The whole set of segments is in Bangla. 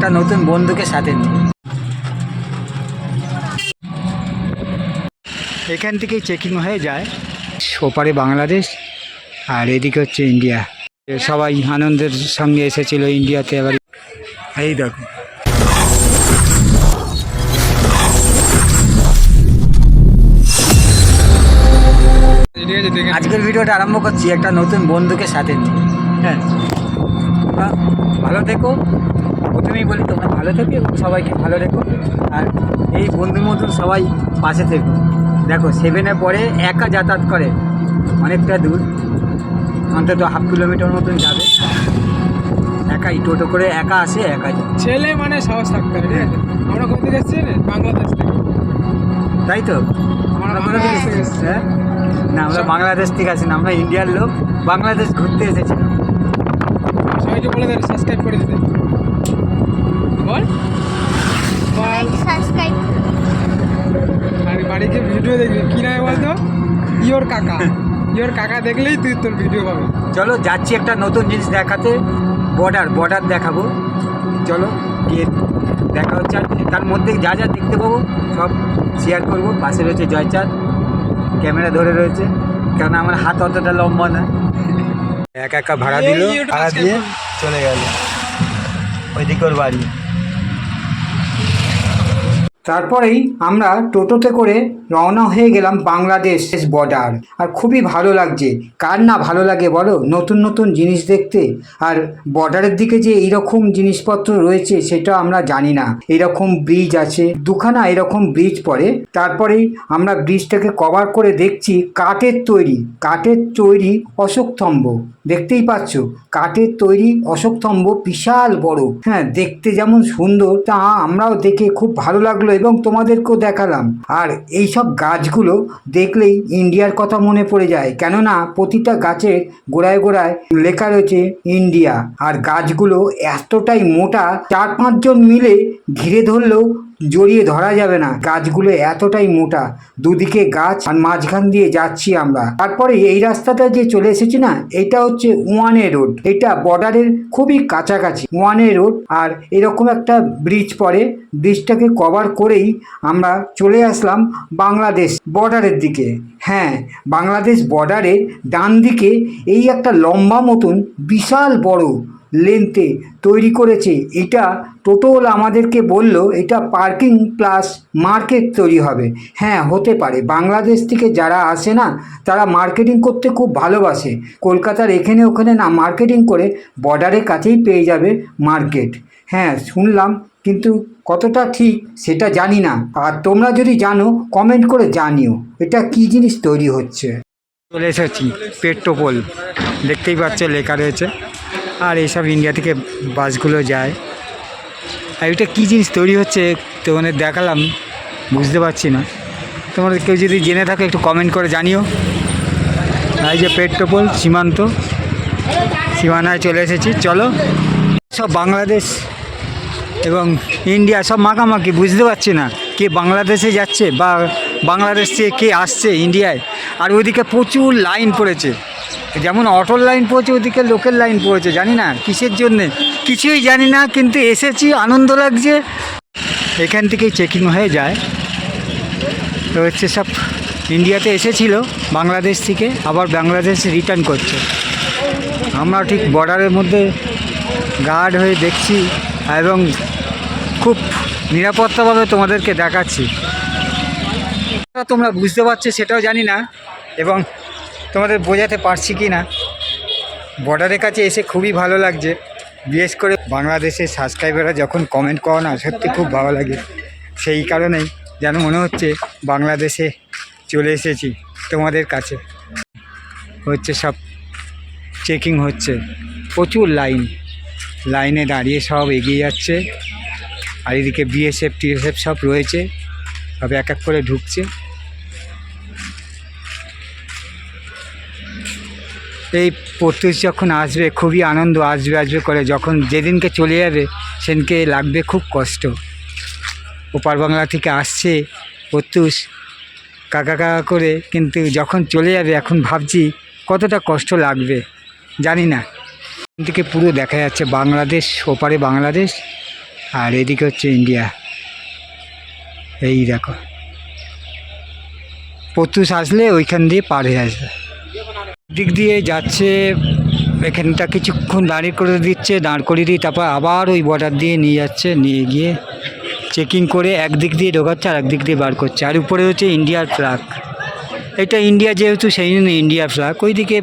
একটা নতুন বন্ধুকে সাথে নিয়ে। এখান থেকেই চেকিং হয়ে যায়। ওপারে বাংলাদেশ আর এদিকে হচ্ছে ইন্ডিয়া সবাই আনন্দের সঙ্গে এসেছিল ইন্ডিয়াতে এবার। এই দেখো। আজকের ভিডিওটা আরম্ভ করছি একটা নতুন বন্ধুকে সাথে নিয়ে। হ্যাঁ। ভালো থেকো। প্রথমেই বলি তোমরা ভালো থেকো এবং সবাইকে ভালো রেখো। আর এই বন্ধুর মতন সবাই পাশে থেকো। দেখো সেভেনে পরে একা যাতায়াত করে অনেকটা দূর। অন্তত হাফ কিলোমিটার মতন যাবে। একাই টোটো করে একা আসে একা যায় ছেলে মানে সাহস থাকতে হবে আমরা কোথা থেকে এসেছি? বাংলাদেশ থেকে। তাই তো? আমরা বাংলাদেশ থেকে? হ্যাঁ? না আমরা বাংলাদেশ থেকে আসি না আমরা ইন্ডিয়ার লোক। বাংলাদেশ ঘুরতে এসেছিলাম। সবাইকে বলে দেন সাবস্ক্রাইব করে দিতে। বল। সাবস্ক্রাইব আর বাড়িতে ভিডিও দেখবি কি নাই বলতো? ইয়োর কাকা। ইয়োর কাকা দেখলেই তুই তোর ভিডিও পাবি। চলো যাচ্ছি একটা নতুন জিনিস দেখাতে। বর্ডার বর্ডার দেখাবো। চলো গিয়ে দেখা হচ্ছে আর তার মধ্যে যা যা দেখতে পাবো সব শেয়ার করব। পাশে রয়েছে জয়চাঁদ। ক্যামেরা ধরে রয়েছে। কারণ আমার হাত অতটা লম্বা না। একা একা ভাড়া দিল ভাড়া দিয়ে চলে গেল। ওইদিকে ওর বাড়ি। তারপরেই আমরা টোটোতে করে রওনা হয়ে গেলাম বাংলাদেশ বর্ডার আর খুবই ভালো লাগছে। কার না ভালো লাগে বলো? নতুন নতুন জিনিস দেখতে। আর বর্ডারের দিকে যে এইরকম জিনিসপত্র রয়েছে, সেটা আমরা জানি না। এরকম ব্রিজ আছে। দুখানা এরকম ব্রিজ পড়ে। তারপরেই আমরা ব্রিজটাকে কভার করে দেখছি কাঠের তৈরি। কাঠের তৈরি অশোকস্তম্ভ দেখতেই পাচ্ছ, কাঠের তৈরি অশোকস্তম্ভ বিশাল বড়। হ্যাঁ দেখতে যেমন সুন্দর, তা আমরাও দেখে খুব ভালো লাগল এবং তোমাদেরকেও দেখালাম। আর এই সব গাছগুলো দেখলেই ইন্ডিয়ার কথা মনে পড়ে যায়। কেননা প্রতিটা গাছের গোড়ায় গোড়ায় লেখা রয়েছে ইন্ডিয়া। আর গাছগুলো এতটাই মোটা, চার পাঁচজন মিলে ঘিরে ধরলেও জড়িয়ে ধরা যাবে না। গাছগুলো এতটাই মোটা। দুদিকে গাছ আর মাঝখান দিয়ে যাচ্ছি আমরা। তারপরে এই রাস্তাটা যে চলে এসেছি না, এটা হচ্ছে ওয়ানে রোড। এটা বর্ডারের খুবই কাছাকাছি। ওয়ানে রোড আর এরকম একটা ব্রিজ পড়ে। ব্রিজটাকে কভার করেই আমরা চলে আসলাম বাংলাদেশ বর্ডারের দিকে। হ্যাঁ বাংলাদেশ বর্ডারের ডান দিকে এই একটা লম্বা মতন বিশাল বড় লেন্থে তৈরি করেছে। এটা টোটোল আমাদেরকে বলল, এটা পার্কিং প্লাস মার্কেট তৈরি হবে। হ্যাঁ হতে পারে। বাংলাদেশ থেকে যারা আসে না, তারা মার্কেটিং করতে খুব ভালোবাসে। কলকাতার এখানে ওখানে না মার্কেটিং করে বর্ডারের কাছেই পেয়ে যাবে মার্কেট হ্যাঁ শুনলাম, কিন্তু কতটা ঠিক সেটা জানি না। আর তোমরা যদি জানো কমেন্ট করে জানিও, এটা কি জিনিস তৈরি হচ্ছে? চলে এসেছি, পেট্রোপোল। দেখতেই পাচ্ছ, লেখা রয়েছে। আর এইসব ইন্ডিয়া থেকে বাসগুলো যায়। আর এটা কী জিনিস তৈরি হচ্ছে তো তোমাদের দেখালাম, বুঝতে পারছি না। তোমাদের কেউ যদি জেনে থাকো, একটু কমেন্ট করে জানিও। এই যে পেট্রোপোল, সীমান্ত, সীমানায় চলে এসেছি। চলো, সব বাংলাদেশ এবং ইন্ডিয়া সব মাখামাখি, বুঝতে পারছি না কে বাংলাদেশে যাচ্ছে বা বাংলাদেশ থেকে কে আসছে ইন্ডিয়ায়। আর ওইদিকে প্রচুর লাইন পড়েছে। যেমন অটোর লাইন পড়েছে ওইদিকে লোকের লাইন পড়েছে, জানি না কিসের জন্যে। কিছুই জানি না, কিন্তু এসেছি, আনন্দ লাগছে। এখান থেকেই চেকিং হয়ে যায়। তো হচ্ছে সব ইন্ডিয়াতে এসেছিল, বাংলাদেশ থেকে, আবার বাংলাদেশ রিটার্ন করছে। আমরা ঠিক বর্ডারের মধ্যে গার্ড হয়ে দেখছি এবং খুব নিরাপত্তাভাবে তোমাদেরকে দেখাচ্ছি। তোমরা বুঝতে পারছ, সেটাও জানি না এবং তোমাদের বোঝাতে পারছি কি না? বর্ডারের কাছে এসে খুবই ভালো লাগছে। বিশেষ করে বাংলাদেশের সাবস্ক্রাইবাররা যখন কমেন্ট করো না সত্যি খুব ভালো লাগে। সেই কারণেই যেন মনে হচ্ছে বাংলাদেশে চলে এসেছি তোমাদের কাছে। হচ্ছে সব চেকিং হচ্ছে। প্রচুর লাইন লাইনে দাঁড়িয়ে সব এগিয়ে যাচ্ছে। আর এদিকে বিএসএফ টিএসএফ সব রয়েছে। সব এক এক করে ঢুকছে। এই পর্তুগিজ যখন আসবে, খুবই আনন্দ আসবে আসবে করে। যখন যেদিনকে চলে যাবে, সেদিনকে লাগবে খুব কষ্ট। ওপার বাংলা থেকে আসছে পর্তুস কাকা কাকা করে, কিন্তু যখন চলে যাবে, এখন ভাবছি কতটা কষ্ট লাগবে, জানি না। থেকে পুরো দেখা যাচ্ছে বাংলাদেশ, ওপারে বাংলাদেশ, আর এদিকে হচ্ছে ইন্ডিয়া। এই দেখো। পর্তুস আসলে ওইখান দিয়ে পার হয়ে আসবে। দিক দিয়ে যাচ্ছে এখানটা কিছুক্ষণ দাঁড়িয়ে করে দিচ্ছে দাঁড় করিয়ে দিয়ে তারপর আবার ওই বর্ডার দিয়ে নিয়ে যাচ্ছে নিয়ে গিয়ে চেকিং করে একদিক দিয়ে ঢোকাচ্ছে আর একদিক দিয়ে বার করছে। আর উপরে হচ্ছে ইন্ডিয়ার ফ্ল্যাগ এটা ইন্ডিয়া যেহেতু সেই জন্য ইন্ডিয়ার ফ্ল্যাগ ওইদিকে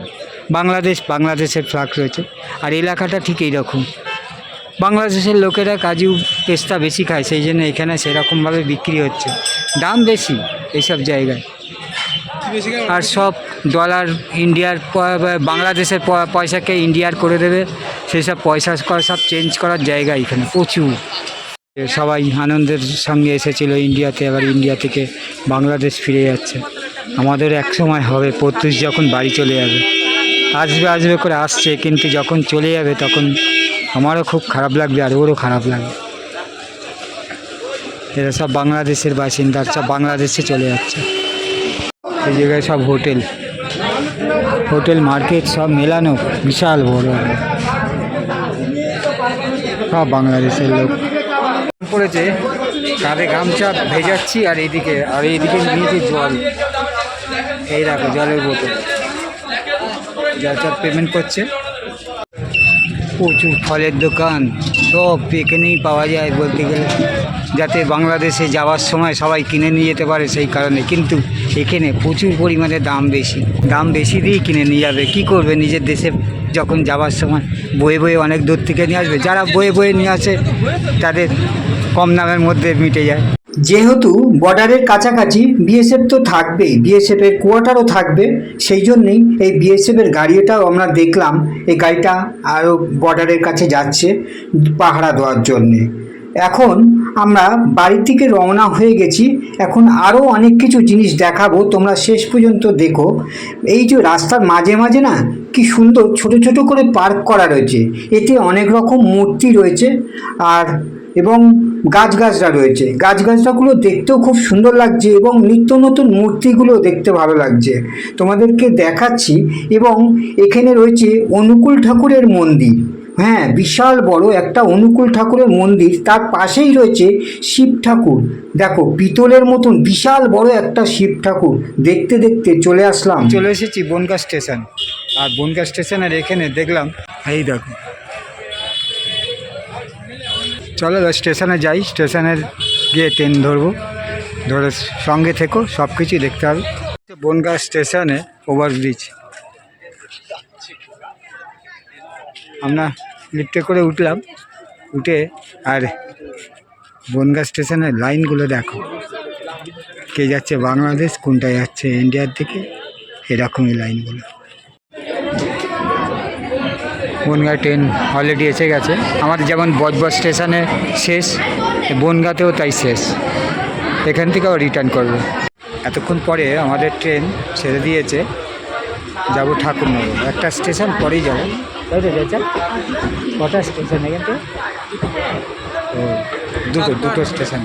বাংলাদেশ বাংলাদেশের ফ্ল্যাগ রয়েছে। আর এলাকাটা ঠিক এইরকম। বাংলাদেশের লোকেরা কাজু পেস্তা বেশি খায় সেই জন্য এখানে সেরকমভাবে বিক্রি হচ্ছে। দাম বেশি এইসব জায়গায়। আর সব ডলার ইন্ডিয়ার বাংলাদেশের পয়সাকে ইন্ডিয়ার করে দেবে। সেই সব পয়সা সব চেঞ্জ করার জায়গা এখানে প্রচুর। সবাই আনন্দের সঙ্গে এসেছিল ইন্ডিয়াতে আবার ইন্ডিয়া থেকে বাংলাদেশ ফিরে যাচ্ছে। আমাদের এক সময় হবে, পঁচিশ যখন বাড়ি চলে যাবে। আসবে আসবে করে আসছে, কিন্তু যখন চলে যাবে তখন আমারও খুব খারাপ লাগবে, আর ওরও খারাপ লাগবে। এরা সব বাংলাদেশের বাসিন্দা, সব বাংলাদেশে চলে যাচ্ছে। এই জায়গায় সব হোটেল। হোটেল, মার্কেট সব মেলানো বিশাল বড়। সব বাংলাদেশের লোক। করেছে কাঁধে গামছা ভেজাচ্ছি আর এইদিকে আর এইদিকে নিয়েছি জল। এই রাখো জলের বোতল। যা পেমেন্ট করছে। প্রচুর ফলের দোকান, সব এখানেই পাওয়া যায় বলতে গেলে। যাতে বাংলাদেশে যাওয়ার সময় সবাই কিনে নিয়ে যেতে পারে সেই কারণে। কিন্তু এখানে প্রচুর পরিমাণে দাম বেশি। দাম বেশি দিয়েই কিনে নিয়ে যাবে। কি করবে নিজের দেশে যখন যাওয়ার সময়? বয়ে বয়ে অনেক দূর থেকে নিয়ে আসবে। যারা বয়ে বয়ে নিয়ে আসে, তাদের কম দামের মধ্যে মিটে যায়। যেহেতু বর্ডারের কাছাকাছি বিএসএফ তো থাকবেই বিএসএফের কোয়ার্টারও থাকবে, সেই জন্যেই এই বিএসএফের গাড়িটাও আমরা দেখলাম, এই গাড়িটা আরও বর্ডারের কাছে যাচ্ছে পাহারা দেওয়ার জন্যে। এখন আমরা বাড়ি থেকে রওনা হয়ে গেছি, এখন আরও অনেক কিছু জিনিস দেখাবো, তোমরা শেষ পর্যন্ত দেখো। এই যে রাস্তার মাঝে মাঝে না, কি সুন্দর ছোট ছোট করে পার্ক করা রয়েছে, এতে অনেক রকম মূর্তি রয়েছে, আর এবং গাছগাছরা রয়েছে। গাছগাছরাগুলো দেখতেও খুব সুন্দর লাগছে এবং নিত্য নতুন মূর্তিগুলো দেখতে ভালো লাগছে। তোমাদেরকে দেখাচ্ছি এবং এখানে রয়েছে অনুকূল ঠাকুরের মন্দির। হ্যাঁ বিশাল বড় একটা অনুকূল ঠাকুরের মন্দির। তার পাশেই রয়েছে শিব ঠাকুর। দেখো, পিতলের মতন বিশাল বড় একটা শিব ঠাকুর। দেখতে দেখতে চলে আসলাম। চলে এসেছি বনগা স্টেশন। আর বনগা স্টেশনের এখানে দেখলাম, এই দেখো চলো স্টেশনে যাই। স্টেশনের গিয়ে ট্রেন ধরবো। ধরে সঙ্গে থেকো, সব কিছুই দেখতে হবে। বনগাঁ স্টেশনে ওভারব্রিজ। আমরা লিফটে করে উঠলাম। উঠে আর বনগাঁ স্টেশনের লাইনগুলো দেখো। কে যাচ্ছে বাংলাদেশ, কোনটা যাচ্ছে ইন্ডিয়ার দিকে, এরকমই লাইনগুলো। বনগাঁ ট্রেন অলরেডি এসে গেছে। আমাদের যেমন বজবজ স্টেশনে শেষ, বনগাঁতেও তাই শেষ। এখান থেকেও রিটার্ন করবে। এতক্ষণ পরে আমাদের ট্রেন ছেড়ে দিয়েছে, যাব ঠাকুরনগর। একটা স্টেশন পরেই যাব। তাই তো কটা স্টেশন এখান থেকে? দুটো দুটো স্টেশন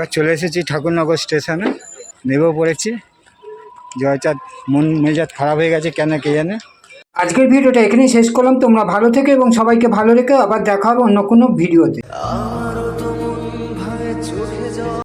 এবার চলে এসেছি ঠাকুরনগর স্টেশনে নেবেও পড়েছি। জয়চাঁদ মন মেজাজ খারাপ হয়ে গেছে কেন কে জানে। আজকের ভিডিওটা এখানেই শেষ করলাম, তোমরা ভালো থেকে এবং সবাইকে ভালো রেখে, আবার দেখা হবে অন্য কোনো ভিডিওতে।